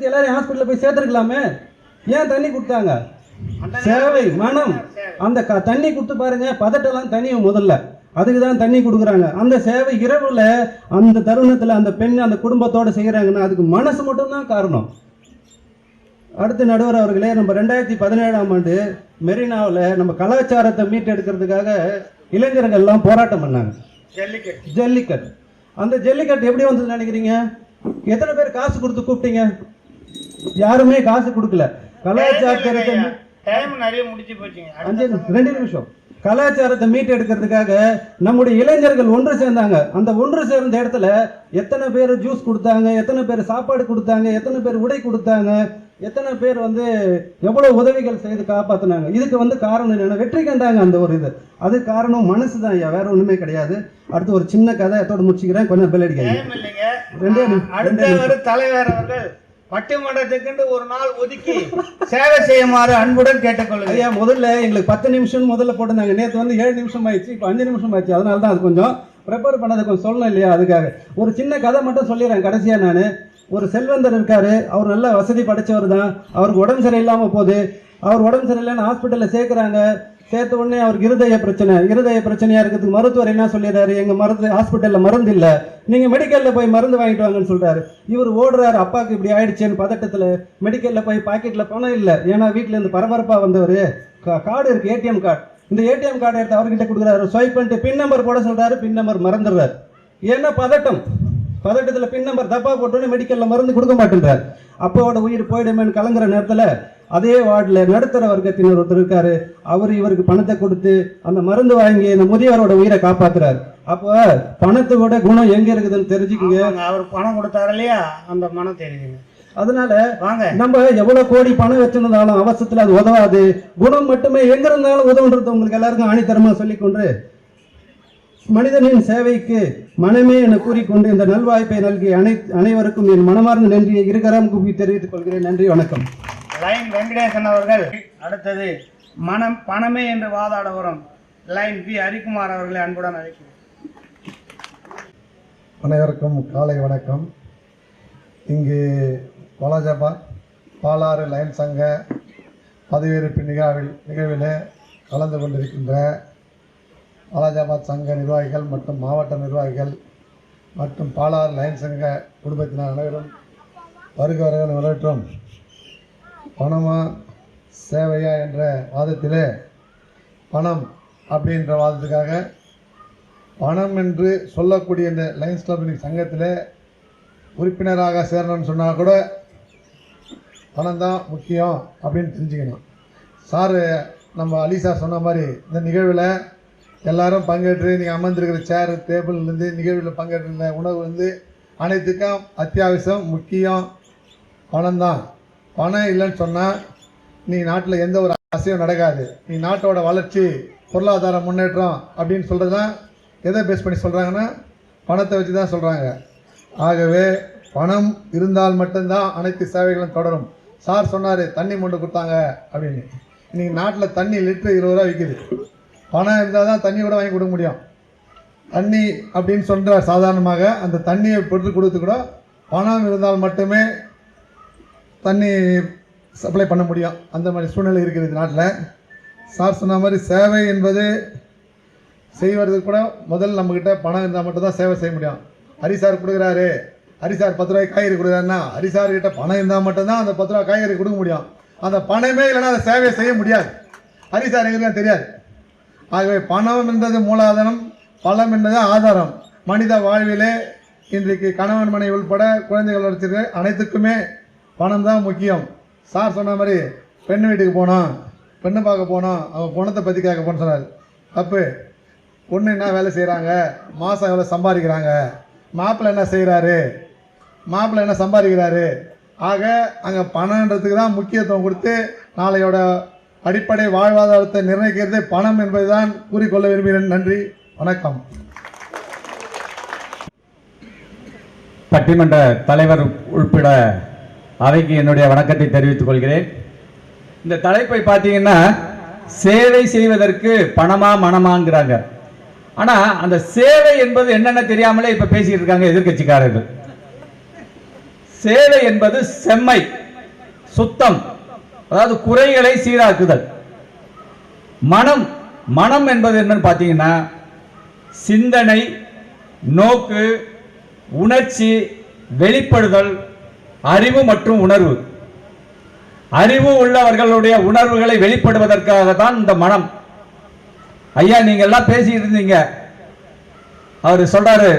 கொடுத்து எல்லாரும் ஹாஸ்பிட்டலில் போய் சேர்த்துருக்கலாமே? ஏன் தண்ணி கொடுத்தாங்க? சேவை மனம். அந்த க தண்ணி கொடுத்து பாருங்க பதட்டெல்லாம் தனியும் முதல்ல. அதுக்கு தான் தண்ணி கொடுக்குறாங்க. அந்த சேவை இரவுல அந்த தருணத்தில் அந்த பெண் அந்த குடும்பத்தோடு செய்கிறாங்கன்னா அதுக்கு மனசு மட்டும்தான் காரணம். அடுத்து நடுவர் அவர்களே நம்ம ரெண்டாயிரத்தி பதினேழாம் ஆண்டு மெரினாவில் நம்ம கலாச்சாரத்தை மீட்டெடுக்கிறதுக்காக இளைஞர்கள்லாம் போராட்டம் பண்ணாங்க. ஜல்லிக்கட்டு ஜல்லிக்கட்டு. அந்த ஜல்லிக்கட்டு எப்படி வந்ததுன்னு நினைக்கிறீங்க? எத்தனை பேர் காசு கொடுத்து கூப்பிட்டீங்க? யாருமே காசு கொடுக்கல. கலாச்சாரத்தை டைம் நிறைய முடிச்சு போச்சுங்க. அஞ்சு ரெண்டு நிமிஷம். கலாச்சாரத்தை மீட்டெடுக்கிறதுக்காக நம்முடைய இளைஞர்கள் ஒன்று சேர்ந்தாங்க. அந்த ஒன்று சேர்ந்த இடத்துல எத்தனை பேர் ஜூஸ் கொடுத்தாங்க எத்தனை பேர் சாப்பாடு கொடுத்தாங்க எத்தனை பேர் உடை கொடுத்தாங்க எத்தனை பேர் வந்து எவ்வளவு உதவிகள் செய்து காப்பாத்துனாங்க. இதுக்கு வந்து காரணம் என்னன்னா வெற்றி கண்டாங்க அந்த ஒரு இது. அது காரணம் மனசு தான் ஐயா வேற ஒண்ணுமே கிடையாது. அடுத்து ஒரு சின்ன கதை அதோட முடிச்சுக்கிறேன். கொஞ்சம் இல்லைங்க. ரெண்டே தலைவர் அவர்கள் பட்டிமன்றத்துக்கு ஒரு நாள் ஒதுக்கி சேவை செய்யுமாறு அன்புடன் கேட்டுக்கொள்ளுங்க ஐயா முதல்ல எங்களுக்கு பத்து நிமிஷம் முதல்ல போட்டிருந்தாங்க. நேற்று வந்து ஏழு நிமிஷம் ஆயிடுச்சு. இப்போ அஞ்சு நிமிஷம் ஆயிடுச்சு அதனால தான் அது கொஞ்சம் ப்ரிப்பேர் பண்ணதை கொஞ்சம் சொல்லணும் இல்லையா அதுக்காக. ஒரு சின்ன கதை மட்டும் சொல்லிடுறேன். கடைசியாக நான். ஒரு செல்வந்தர் இருக்காரு. அவர் நல்ல வசதி படைச்சவர் தான். அவருக்கு உடம்பு சரியில்லாமல் போகுது. அவர் உடம்பு சரியில்லைன்னு ஹாஸ்பிட்டலில் சேர்க்குறாங்க. சேர்த்த உடனே அவருக்கு இருதய பிரச்சனை இருதய பிரச்சனையா இருக்கிறதுக்கு மருத்துவர் என்ன சொல்லிடுறாரு? எங்க மருந்து ஹாஸ்பிட்டல்ல மருந்து இல்ல. நீங்க மெடிக்கல்ல போய் மருந்து வாங்கிட்டு வாங்கன்னு சொல்றாரு. இவர் ஓடுறாரு அப்பாவுக்கு இப்படி ஆயிடுச்சேன்னு பதட்டத்துல. மெடிக்கல்ல போய் பாக்கெட்ல பணம் இல்ல. ஏன்னா வீட்ல இருந்து பரபரப்பா வந்தவர். கார்டு இருக்கு ஏடிஎம் கார்டு இந்த ஏடிஎம் கார்டை எடுத்து அவர்கிட்ட கொடுக்குறாரு. ஸ்வைப் பண்ணிட்டு பின் நம்பர் போட சொல்றாரு பின் நம்பர் மறந்துடுறாரு. ஏன்னா பதட்டம்? பதட்டத்துல பின் நம்பர் தப்பா போட்டோன்னே மெடிக்கல்ல மருந்து கொடுக்க மாட்டேன்றார். அப்போட உயிர் போயிடுமேன்னு கலங்குற நேரத்துல அதே வார்டில் நடுத்தர வர்க்கத்தினர் ஒருத்தர் இருக்காரு. அவர் இவருக்கு பணத்தை கொடுத்து அந்த மருந்து வாங்கி அந்த முதியவரோட உயிரை காப்பாத்துறாரு. அப்போ பணத்தோட குணம் எங்க இருக்குதுன்னு தெரிஞ்சுக்குங்க. அவர் பணம் கொடுத்தாரு இல்லையா? அந்த மனம் தெரியுதுங்க. அதனால வாங்க. நம்ம எவ்வளவு கோடி பணம் வச்சிருந்தாலும் அவசரத்துல அது உதவாது. குணம் மட்டுமே எங்க இருந்தாலும் உதவுன்றது உங்களுக்கு எல்லாருக்கும் ஆணித்தரமா சொல்லிக்கொண்டு மனிதனின் சேவைக்கு மனமே என கூறிக்கொண்டு இந்த நல்வாய்ப்பை நல்கிய அனை அனைவருக்கும் என் மனமார்ந்த நன்றியை இருகரம் கூப்பி தெரிவித்துக் கொள்கிறேன். நன்றி வணக்கம். லைன் வெங்கடேசன் அவர்கள் அடுத்தது மனம் பணமே என்று வாதாட வரும் லைன் பி ஹரிக்குமார் அவர்களை அன்புடன் அழைக்கிறேன். அனைவருக்கும் காலை வணக்கம். இங்கு வாலாஜாபாத் பாலாறு லயன் சங்க பதவியேற்பு நிகழ்வில் நிகழ்வில் கலந்து கொண்டிருக்கின்ற வாலாஜாபாத் சங்க நிர்வாகிகள் மற்றும் மாவட்ட நிர்வாகிகள் மற்றும் பாலாறு லயன் சங்க குடும்பத்தினர் அனைவரும் வருக வருகிற வரவேற்றோம். பணமா சேவையா என்ற வாதத்திலே பணம் அப்படின்ற வாதத்துக்காக பணம் என்று சொல்லக்கூடிய இந்த லயன்ஸ் கிளப் சங்கத்தில் உறுப்பினராக சேரணும்னு சொன்னால் கூட பணம் தான் முக்கியம் அப்படின்னு தெரிஞ்சுக்கணும். சார் நம்ம அலி சார் சொன்ன மாதிரி இந்த நிகழ்வில் எல்லாரும் பங்கேற்று நீங்கள் அமர்ந்திருக்கிற சேர் டேபிள்லேருந்து நிகழ்வில் பங்கேற்ற உணவு வந்து அனைத்துக்கும் அத்தியாவசியம் முக்கியம். பணம் தான் பணம் இல்லைன்னு சொன்னால் நீ நாட்டில் எந்த ஒரு அசையும் நடக்காது. நீ நாட்டோட வளர்ச்சி பொருளாதார முன்னேற்றம் அப்படின்னு சொல்கிறது தான் எதை பேஸ் பண்ணி சொல்கிறாங்கன்னா பணத்தை வச்சு தான் சொல்கிறாங்க ஆகவே பணம் இருந்தால் மட்டும்தான் அனைத்து சேவைகளும் தொடரும். சார் சொன்னார் தண்ணி மொண்டு கொடுத்தாங்க அப்படின்னு. இன்றைக்கி நாட்டில் தண்ணி லிட்டர் இருபது ரூபா விற்கிது பணம் இருந்தால் தான் தண்ணி கூட வாங்கி கொடுக்க முடியும். தண்ணி அப்படின்னு சொல்கிற சாதாரணமாக அந்த தண்ணியை பொறுத்து கொடுத்து கூட பணம் இருந்தால் மட்டுமே தண்ணி சப்ளை பண்ண முடியும். அந்த மாதிரி சூழ்நிலை இருக்குது நாட்டில். சார் சொன்ன மாதிரி சேவை என்பது செய்வதற்கு கூட முதல்ல நம்மக்கிட்ட பணம் இருந்தால் மட்டும்தான் சேவை செய்ய முடியும். ஹரிசார் கொடுக்குறாரு. ஹரிசார் பத்து ரூபாய் காய்கறி கொடுக்குறாருன்னா ஹரிசார்கிட்ட பணம் இருந்தால் மட்டும்தான் அந்த பத்து ரூபாய் காய்கறி கொடுக்க முடியும். அந்த பணமே இல்லைன்னா அந்த சேவையை செய்ய முடியாது. ஹரிசார் எங்களுக்கு தெரியாது. ஆகவே பணம் என்றது மூலாதாரம் பலம் என்பது ஆதாரம். மனித வாழ்விலே இன்றைக்கு கணவன் மனை உள்பட குழந்தைகள் வளர்ச்சிக்கு அனைத்துக்குமே பணம் தான் முக்கியம். சார் சொன்ன மாதிரி பெண் வீட்டுக்கு போனோம் பெண்ணை பார்க்க போனோம் அவன் பணத்தை பற்றி கேட்க போன்னு சொன்னார். தப்பு. பொண்ணு என்ன வேலை செய்கிறாங்க மாதம் எவ்வளோ சம்பாதிக்கிறாங்க? மாப்பிள்ளை என்ன செய்கிறாரு மாப்பிள்ளை என்ன சம்பாதிக்கிறாரு? ஆக அங்கே பணன்றதுக்கு தான் முக்கியத்துவம் கொடுத்து நாளையோட அடிப்படை வாழ்வாதாரத்தை நிர்ணயிக்கிறது பணம் என்பதுதான் கூறிக்கொள்ள விரும்புகிறேன். நன்றி. வணக்கம். பட்டிமன்ற தலைவர் உள்பட அவைக்கு என்னுடைய வணக்கத்தை தெரிவித்துக் கொள்கிறேன். இந்த தலைப்பை பார்த்தீங்கன்னா சேவை செய்வதற்கு பணமா மனமாங்கிறாங்க. ஆனா அந்த சேவை என்பது என்னென்ன தெரியாமலே இப்ப பேசிட்டு இருக்காங்க எதிர்க்கட்சிக்காரர்கள். சேவை என்பது செம்மை சுத்தம். அதாவது குறைகளை சீராக்குதல். மனம் மனம் என்பது என்னன்னு பார்த்தீங்கன்னா சிந்தனை நோக்கு உணர்ச்சி வெளிப்படுதல் அறிவு மற்றும் உணர்வு. அறிவு உள்ளவர்களுடைய உணர்வுகளை வெளிப்படுவதற்காக தான் இந்த மனம். ஐயா நீங்க எல்லாம் பேசிட்டு இருந்தீங்க. அவர் சொல்றாரு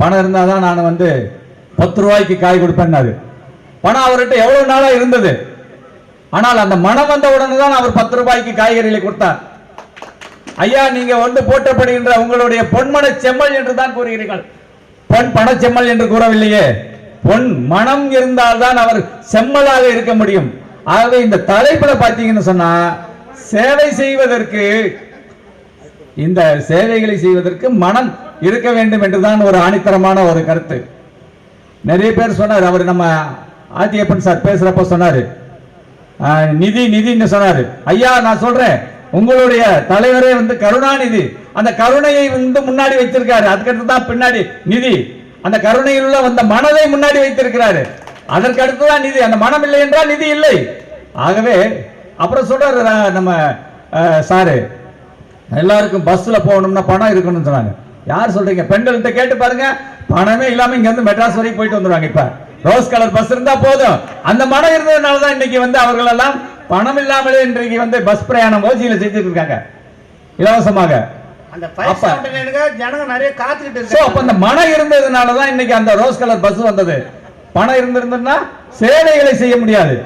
பணம் இருந்தால் தான் நான் வந்து பத்து ரூபாய்க்கு காய் கொடுப்பேன்னாரு. பணம் அவர்கிட்ட எவ்வளவு நாளா இருந்தது? ஆனால் அந்த மனம் வந்த உடனே தான் அவர் பத்து ரூபாய்க்கு காய்கறிகளை கொடுத்தார். ஐயா நீங்க வந்து போற்றப்படுகின்ற உங்களுடைய பொன்மன செம்மல் என்று தான் கூறுகிறீர்கள். பொன் பணச்செம்மல் என்று கூறவில்லையே. பொன் மனம் இருந்தால்தான் அவர் செம்மலாக இருக்க முடியும். ஆகவே இந்த தலைப்புல பார்த்தீங்கன்னு சொன்னா சேவை செய்வதற்கு இந்த சேவைகளை செய்வதற்கு மனம் இருக்க வேண்டும் என்றுதான் ஒரு ஆணித்தரமான ஒரு கருத்து. நிறைய பேர் சொன்னார் அவர் நம்ம ஆத்தியப்பன் சார் பேசுறப்ப சொன்னாரு நிதி நிதின்னு சொன்னாரு. ஐயா நான் சொல்றேன். உங்களுடைய தலைவரே வந்து கருணாநிதி. அந்த கருணையை வந்து முன்னாடி வச்சிருக்காரு அதுக்கடுத்து தான் பின்னாடி நிதி. அந்த கருணையில் உள்ள வந்த மனதை முன்னாடி வைத்திருக்கிறாரு. அதற்கு அடுத்துதான் நிதி. அந்த மனம் இல்லை என்றால் நிதி இல்லை. ஆகவே அப்புறம் சொல்றாரு நம்ம சாரு எல்லாருக்கும் பஸ்ல போகணும்னா பணம் இருக்கணும்னு சொன்னாங்க. யார் சொல்றீங்க? பெண்கள்கிட்ட கேட்டு பாருங்க. பணமே இல்லாம இங்க வந்து மெட்ராஸ் வரைக்கும் போயிட்டு வந்துருவாங்க இப்ப. ரோஸ் கலர் பஸ் இருந்தா போதும். அந்த மனம் இருந்ததுனால தான் இன்னைக்கு வந்து அவர்கள் எல்லாம் பணம் இல்லாமலே இன்றைக்கு வந்து பஸ் பிரயாணம் ஓசியில செஞ்சுட்டு இருக்காங்க. இலவசமாக. அந்த ஜனங்க நிறைய காத்துக்கிட்டு சோ அப்ப அந்த மனம் இருந்ததுனால தான் இன்னைக்கு அந்த ரோஸ் கலர் பஸ் வந்தது. பணம் இருந்திருந்ததுன்னா சேவைகளை செய்ய முடியாது.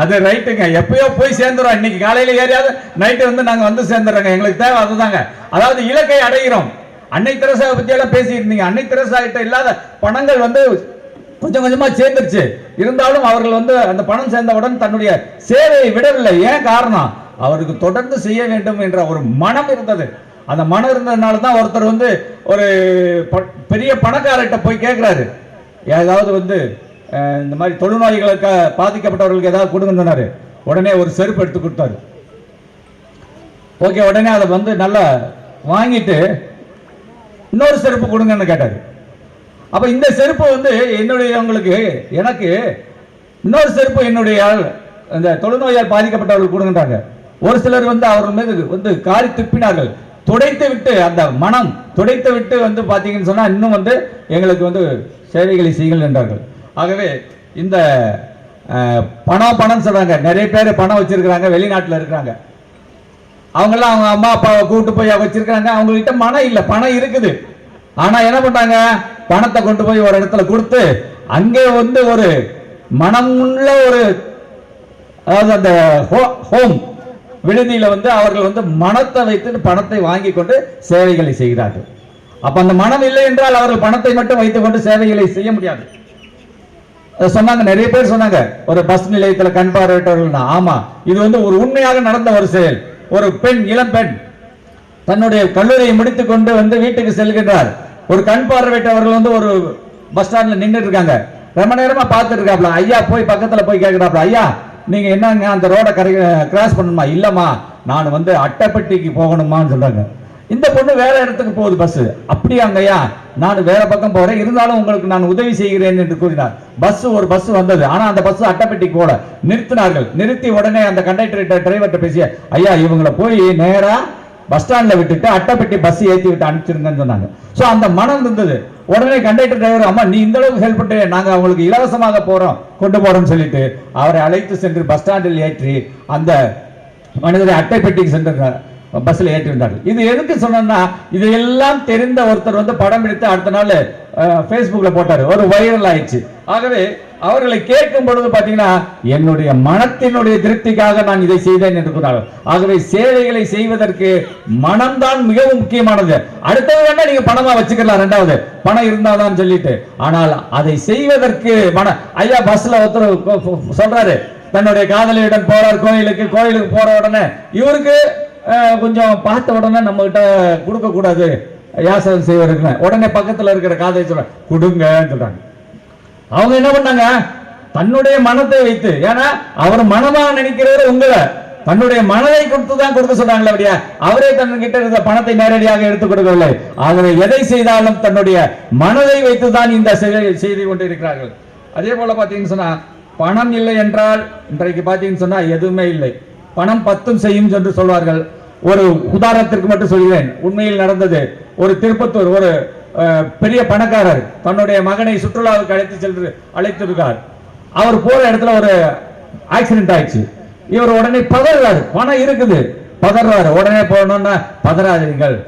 அது ரைட்டுங்க எப்பயோ போய் சேர்ந்துறோம். இன்னைக்கு காலையில ஏறியாவது நைட்டு வந்து நாங்க வந்து சேர்ந்துடுறோங்க எங்களுக்கு தேவை அதுதாங்க. அதாவது இலக்கை அடைகிறோம். அன்னை தெரசா பத்தி எல்லாம் பேசியிருந்தீங்க. அன்னை தெரசா கிட்ட இல்லாத பணங்கள் வந்து கொஞ்சம் கொஞ்சமா சேர்ந்துருச்சு. இருந்தாலும் அவர்கள் வந்து அந்த பணம் சேர்ந்தவுடன் தன்னுடைய சேவையை விடவில்லை. ஏன் காரணம்? அவருக்கு தொடர்ந்து செய்ய வேண்டும் என்ற ஒரு மனம் இருந்தது. அந்த மனம் இருந்ததுனால தான் ஒருத்தர் வந்து ஒரு பெரிய பணக்காரர்கிட்ட போய் கேட்குறாரு ஏதாவது வந்து இந்த மாதிரி தொழுநோய்களுக்கு பாதிக்கப்பட்டவர்களுக்கு ஏதாவது கொடுங்கன்னு உடனே ஒரு செருப்பு எடுத்து கொடுத்தாரு. ஓகே உடனே அதை வந்து நல்லா வாங்கிட்டு இன்னொரு செருப்பு கொடுங்கன்னு கேட்டார். அப்போ இந்த செருப்பு வந்து என்னுடையவங்களுக்கு எனக்கு இன்னொரு செருப்பு என்னுடைய ஆள், இந்த தொழுநோயால் பாதிக்கப்பட்டவர்கள் கொடுங்கன்றாங்க. ஒரு சிலர் வந்து அவர்கள் மீது வந்து காரி துப்பினார்கள். துடைத்து விட்டு அந்த மனம் துடைத்து விட்டு வந்து பார்த்தீங்கன்னு சொன்னால் இன்னும் வந்து எங்களுக்கு வந்து சேவைகளை செய்யுங்கள் என்றார்கள். ஆகவே இந்த பணம் பணம் சொல்கிறாங்க நிறைய பேர் பணம் வச்சிருக்கிறாங்க வெளிநாட்டில் இருக்கிறாங்க. அவங்கெல்லாம் அவங்க அம்மா அப்பாவை கூட்டு போய் வச்சிருக்காங்க அவங்ககிட்ட மனம் இல்லை. பணம் இருக்குது. ஆனா என்ன பண்றாங்க? பணத்தை கொண்டு போய் ஒரு இடத்துல கொடுத்து அங்கே வந்து ஒரு மனமுள்ள ஒரு அதாவது அந்த ஹோம் விடுதியில வந்து அவர்கள் வந்து மனத்தை வைத்து பணத்தை வாங்கி கொண்டு சேவைகளை செய்கிறார்கள். அப்ப அந்த மனம் இல்லை என்றால் அவர்கள் பணத்தை மட்டும் வைத்துக் கொண்டு சேவைகளை செய்ய முடியாது. சொன்னாங்க. நிறைய பேர் சொன்னாங்க. ஒரு பஸ் நிலையத்தில் கண் பார்வையற்றவர்கள்னா ஆமா. இது வந்து ஒரு உண்மையாக நடந்த ஒரு செயல். ஒரு பெண் இளம்பெண் தன்னுடைய கல்லூரியை முடித்துக் கொண்டு வந்து வீட்டுக்கு செல்கின்றார். ஒரு கண் பார்வையற்றவர்கள் வந்து ஒரு பஸ் ஸ்டாண்ட்ல நின்னுட்டு இருக்காங்க. ரொம்ப நேரமா பார்த்துட்டு இருக்காப்ல. ஐயா போய் பக்கத்துல போய் கேட்கிறாப்ல ஐயா நீங்க என்னங்க அந்த ரோட கரை கிராஸ் பண்ணணுமா? இல்லம்மா. நான் வந்து அட்டைப்பட்டிக்கு போகணுமான்னு சொல்றாங்க. இந்த பொண்ணு வேற இடத்துக்கு போகுது பஸ் அப்படியாங்கய்யா நான் வேற பக்கம் போறேன். இருந்தாலும் உங்களுக்கு நான் உதவி செய்கிறேன் என்று கூறினார். பஸ் ஒரு பஸ் வந்தது. ஆனா அந்த பஸ் அட்டைப்பெட்டி போல நிறுத்தினார்கள். நிறுத்தி உடனே அந்த கண்டக்டர் டிரைவர்கிட்ட பேசிய ஐயா இவங்களை போய் நேரா பஸ் ஸ்டாண்ட்ல விட்டுட்டு அட்டைப்பெட்டி பஸ் ஏற்றி விட்டு அனுப்பிச்சிருங்கன்னு சொன்னாங்க. சோ அந்த மனம் இருந்தது. உடனே கண்டக்டர் டிரைவர் அம்மா நீ இந்த அளவுக்கு ஹெல்ப் பண்ணிட்டு நாங்க அவங்களுக்கு இலவசமாக போறோம். கொண்டு போறோம்னு சொல்லிட்டு அவரை அழைத்து சென்று பஸ் ஸ்டாண்டில் ஏற்றி அந்த மனிதரை அட்டைப்பெட்டிக்கு சென்று பஸ்ல ஏற்றிருந்தார்கள். இது எதுக்கு சொன்னா இதையெல்லாம் தெரிந்த ஒருத்தர் வந்து படம் எடுத்து அடுத்த நாள் ஃபேஸ்புக்கில் போட்டாரு. ஒரு வைரல் ஆயிடுச்சு. ஆகவே அவர்களை கேட்கும் பொழுது பாத்தீங்கன்னா என்னுடைய மனத்தினுடைய திருப்திக்காக நான் இதை செய்தேன் என்று கூறார்கள் ஆகவே சேவைகளை செய்வதற்கு மனம்தான் மிகவும் முக்கியமானது. அடுத்தது வேணா நீங்க பணமா வச்சுக்கலாம் ரெண்டாவது. பணம் இருந்தாதான் சொல்லிட்டு. ஆனால் அதை செய்வதற்கு மன ஐயா பஸ்ல ஒருத்தர் சொல்றாரு. தன்னுடைய காதலியுடன் போறார் கோயிலுக்கு கோயிலுக்கு போற உடனே இவருக்கு கொஞ்சம் பார்த்த உடனே நம்ம கிட்ட யாசகம் செய்வதற்கு உடனே பக்கத்துல இருக்கிற காதை சொல்ற கொடுங்கன்னு சொல்றாங்க. அவங்க என்ன பண்ணாங்க? தன்னுடைய மனத்தை வைத்து ஏன்னா அவர் மனமா நினைக்கிறவர் உங்களை தன்னுடைய மனதை கொடுத்து தான் கொடுக்க சொன்னாங்களே அப்படியா அவரே தன்கிட்ட இருந்த பணத்தை நேரடியாக எடுத்துக் கொடுக்கவில்லை. ஆகவே எதை செய்தாலும் தன்னுடைய மனதை வைத்து தான் இந்த செயலை செய்து கொண்டிருக்கிறார்கள். அதே போல பாத்தீங்கன்னு சொன்னா பணம் இல்லை என்றால் இன்றைக்கு பாத்தீங்கன்னு சொன்னா எதுவுமே இல்லை. பணம் பத்தும் செய்யும் என்று சொல்வார்கள். ஒரு உதாரணத்திற்கு மட்டும் சொல்கிறேன். உண்மையில் நடந்தது ஒரு திருப்பத்தூர் ஒரு பெரிய பணக்காரர் தன்னுடைய மகனை சுற்றுலாவுக்கு அழைத்து சென்று அழைத்திருக்கார். அவர் போற இடத்துல ஒரு ஆக்சிடென்ட் ஆயிடுச்சு. இவர் உடனே பதறாரு. பணம் இருக்குது. பதறாரு. உடனே போகணும்னா பதறாதீர்கள்.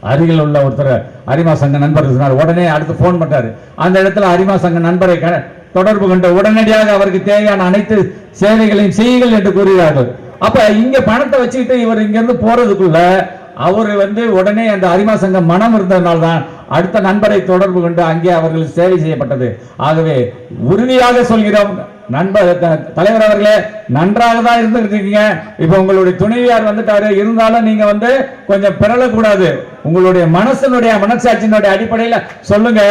அருகில் உள்ள ஒருத்தர் அரிமா சங்க நண்பர் சொன்னார். உடனே அடுத்து போன் பண்றாரு. அந்த இடத்துல அரிமா சங்க நண்பரை க- தொடர்பு கொண்டு உடனடியாக அவருக்கு தேவையான அனைத்து சேவைகளையும் செய்யுங்கள் என்று கூறுகிறார்கள். அப்ப இங்க பணத்தை வச்சுக்கிட்டு இவர் இங்க இருந்து போறதுக்குள்ள அவர் வந்து உடனே அந்த அரிமா சங்கம் மனம் இருந்ததுனால தான் அடுத்த நண்பரை தொடர்பு கொண்டு அங்கே அவர்கள் சேவை செய்யப்பட்டது. ஆகவே உறுதியாக சொல்கிறோம் நண்பர் த- தலைவர் அவர்களே நன்றாக தான் இருந்துட்டு இருக்கீங்க இப்ப உங்களுடைய துணைவியார் வந்துட்டாரு. இருந்தாலும் நீங்க வந்து கொஞ்சம் பிறழக்கூடாது உங்களுடைய மனசனுடைய மனசாட்சியினுடைய அடிப்படையில சொல்லுங்க.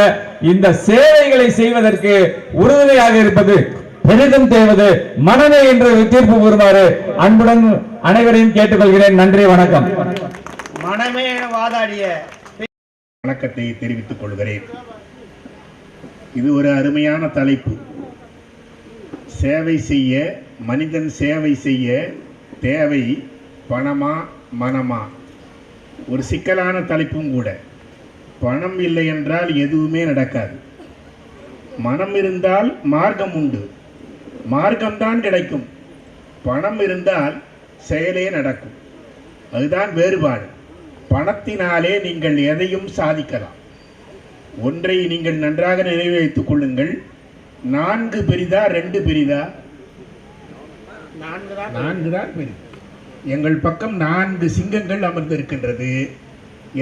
இந்த சேவைகளை செய்வதற்கு உறுதுணையாக இருப்பது பெரிதும் தேவது மனமே என்று தீர்ப்பு கூறுமாறு அன்புடன் அனைவரையும் கேட்டுக்கொள்கிறேன். நன்றி வணக்கம். மனமே என வாதாடிய வணக்கத்தை தெரிவித்துக் கொள்கிறேன். இது ஒரு அருமையான தலைப்பு. சேவை செய்ய மனிதன் சேவை செய்ய தேவை பணமா மனமா? ஒரு சிக்கலான தலைப்பும் கூட. பணம் இல்லை என்றால் எதுவுமே நடக்காது. மனம் இருந்தால் மார்க்கம் உண்டு. மார்க்கம்தான் கிடைக்கும். பணம் இருந்தால் செயலே நடக்கும். அதுதான் வேறுபாடு. பணத்தினாலே நீங்கள் எதையும் சாதிக்கலாம். ஒன்றை நீங்கள் நன்றாக நினைவு வைத்துக் கொள்ளுங்கள். நான்கு பெரிதா ரெண்டு பெரிதா? நான்கு தான் நான்கு தான் பெரிது எங்கள் பக்கம் நான்கு சிங்கங்கள் அமர்ந்திருக்கின்றது.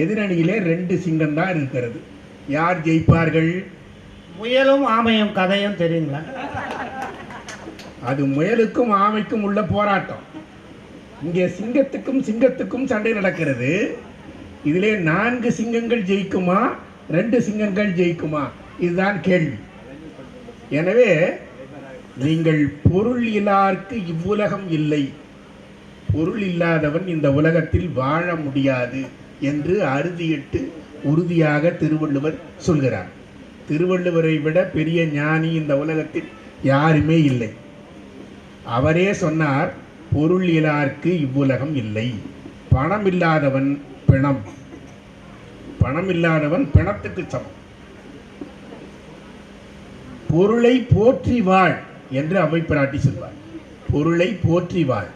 எதிரணியிலே ரெண்டு சிங்கம் தான் இருக்கிறது. யார் ஜெயிப்பார்கள்? புயலும் ஆமையும் கதையும் தெரியுங்களா? அது முயலுக்கும் ஆமைக்கும் உள்ள போராட்டம். இங்கே சிங்கத்துக்கும் சிங்கத்துக்கும் சண்டை நடக்கிறது. இதிலே நான்கு சிங்கங்கள் ஜெயிக்குமா ரெண்டு சிங்கங்கள் ஜெயிக்குமா? இதுதான் கேள்வி. எனவே நீங்கள் பொருள் இல்லார்க்கு இவ்வுலகம் இல்லை. பொருள் இல்லாதவன் இந்த உலகத்தில் வாழ முடியாது என்று அறுதியிட்டு உறுதியாக திருவள்ளுவர் சொல்கிறார். திருவள்ளுவரை விட பெரிய ஞானி இந்த உலகத்தில் யாருமே இல்லை. அவரே சொன்னார் பொருள் இலார்க்கு இவ்வுலகம் இல்லை. பணம் இல்லாதவன் பிணம். பணம் இல்லாதவன் பிணத்துக்கு சமம். பொருளை போற்றி வாழ் என்று அவை பிராட்டி சொல்வார். பொருளை போற்றி வாழ்.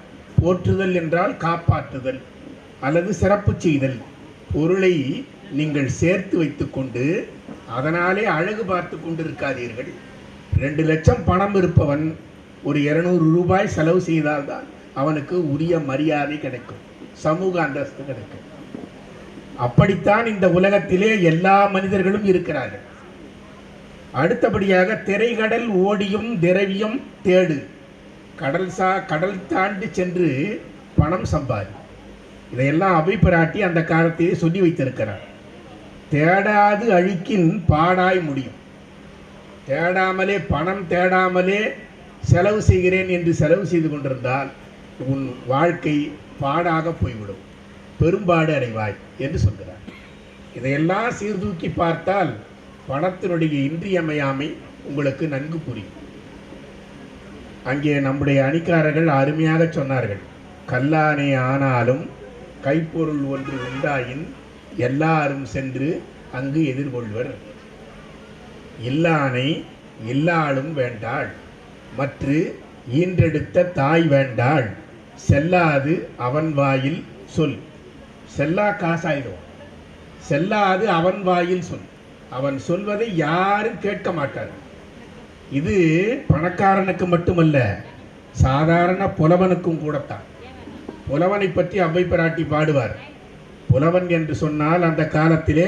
போற்றுதல் என்றால் காப்பாற்றுதல் அல்லது சிறப்பு செய்தல். பொருளை நீங்கள் சேர்த்து வைத்துக்கொண்டு அதனாலே அழகு பார்த்து கொண்டிருக்காதீர்கள். ரெண்டு லட்சம் பணம் இருப்பவன் ஒரு இருநூறு ரூபாய் செலவு செய்தால்தான் அவனுக்கு உரிய மரியாதை கிடைக்கும் சமூக அந்தஸ்து கிடைக்கும். அப்படித்தான் இந்த உலகத்திலே எல்லா மனிதர்களும் இருக்கிறார்கள். அடுத்தபடியாக திரைகடல் ஓடியும் திரவியம் தேடு. கடல் சா கடல் தாண்டி சென்று பணம் சம்பாதி. இதையெல்லாம் அவை பிராட்டி அந்த காலத்தையே சொல்லி வைத்திருக்கிறார். தேடாது அழிக்கின் பாடாய் முடியும். தேடாமலே பணம் தேடாமலே செலவு செய்கிறேன் என்று செலவு செய்து கொண்டிருந்தால் உன் வாழ்க்கை பாடாக போய்விடும். பெரும்பாடு அடைவாய் என்று சொல்கிறார். இதையெல்லாம் சீர்தூக்கி பார்த்தால் பணத்தினுடைய இன்றியமையாமை உங்களுக்கு நன்கு புரியும். அங்கே நம்முடைய அணிக்காரர்கள் அருமையாக சொன்னார்கள். கல்லானே ஆனாலும் கைப்பொருள் ஒன்று உண்டாயின் எல்லாரும் சென்று அங்கு எதிர்கொள்வர். இல்லானை எல்லாளும் வேண்டாள். மற்று ஈன்றெடுத்த தாய் வேண்டாள். செல்லாது அவன் வாயில் சொல். செல்லா காசாயிடும் செல்லாது அவன் வாயில் சொல். அவன் சொல்வதை யாரும் கேட்க மாட்டார். இது பணக்காரனுக்கு மட்டுமல்ல சாதாரண புலவனுக்கும் கூடத்தான். புலவனை பற்றி அவ்வை பிராட்டி பாடுவார். புலவன் என்று சொன்னால் அந்த காலத்திலே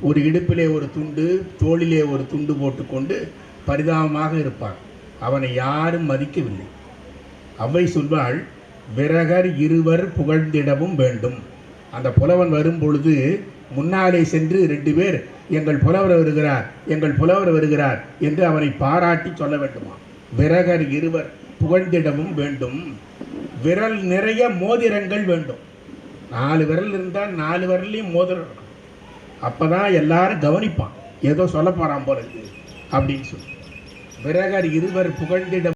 ஒரு இடுப்பிலே ஒரு துண்டு தோளிலே ஒரு துண்டு போட்டுக்கொண்டு பரிதாபமாக இருப்பான். அவனை யாரும் மதிக்கவில்லை. அவ்வை சொல்வாள் விரகர் இருவர் புகழ்ந்திடவும் வேண்டும். அந்த புலவன் வரும்பொழுது முன்னாலே சென்று ரெண்டு பேர் எங்கள் புலவர் வருகிறார் எங்கள் புலவர் வருகிறார் என்று அவனை பாராட்டி சொல்ல வேண்டுமா? விரகர் இருவர் புகழ்ந்திடவும் வேண்டும். விரல் நிறைய மோதிரங்கள் வேண்டும். நாலு விரல் இருந்தால் நாலு விரல்லையும் மோதிரம் அப்போ தான் எல்லாரும் கவனிப்பான். ஏதோ சொல்ல போகிறான் போல அப்படின்னு சொல்லி. விரகர் இருவர் புகழ்ந்திட